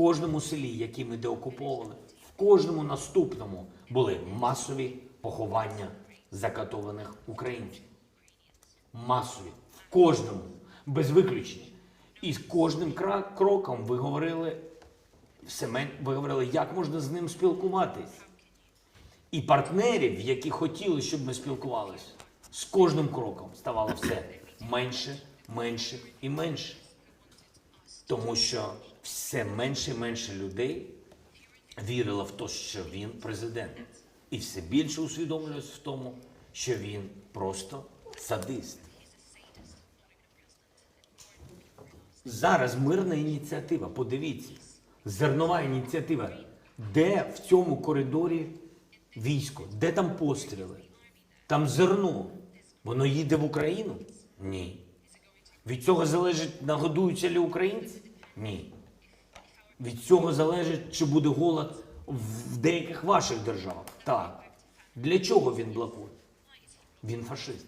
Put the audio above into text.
кожному селі, які ми деокуповували, в кожному наступному були масові поховання закатованих українців. Масові. В кожному, без виключення. І з кожним кроком ви говорили, все мен... ви говорили, як можна з ним спілкуватись. І партнерів, які хотіли, щоб ми спілкувалися, з кожним кроком ставало все менше, менше і менше. Тому що все менше і менше людей вірило в те, що він президент. І все більше усвідомлювалось в тому, що він просто садист. Зараз мирна ініціатива. Подивіться, зернова ініціатива. Де в цьому коридорі військо? Де там постріли? Там зерно. Воно їде в Україну? Ні. Від цього залежить, нагодуються ли українці? Ні. Від цього залежить, чи буде голод в деяких ваших державах. Так. Для чого він блокує? Він фашист.